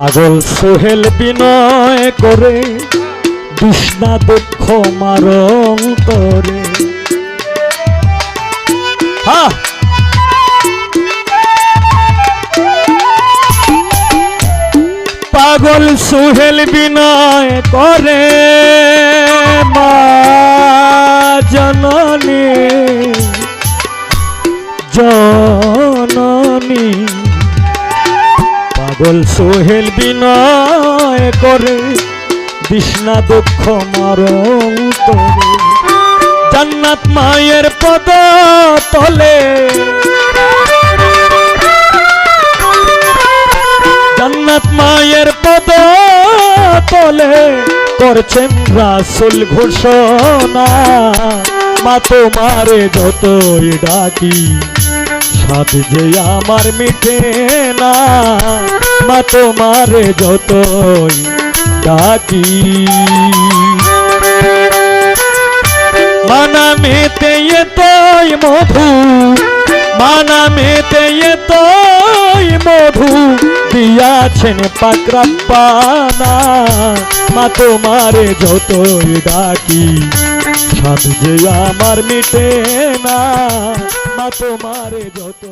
পাগল সোহেল বিনয় করে বিষ্ণা দুঃখ মারং করে। পাগল সুহেল বিনয় করে, মা জননী জননী। পাগল সোহেল বিনয় করে, বিষ্ণা দুঃখ মারং করে। জান্নাত মায়ের পদ তলে। জান্নাত মায়ের পদ তলে করছেন রাসুল ঘোষণা। মা তোমারে যতই ডাকি সাথ যে আমার মিটে না। মা তোমারে যতই ডাকি। মানা মেতে তোই মধু মানা মেতে তোই মধু দিয়াছেন পাকরা পানা। মা তোমারে যতই ডাকি, সাধ যে আমার মিটে না। মা তোমারে যত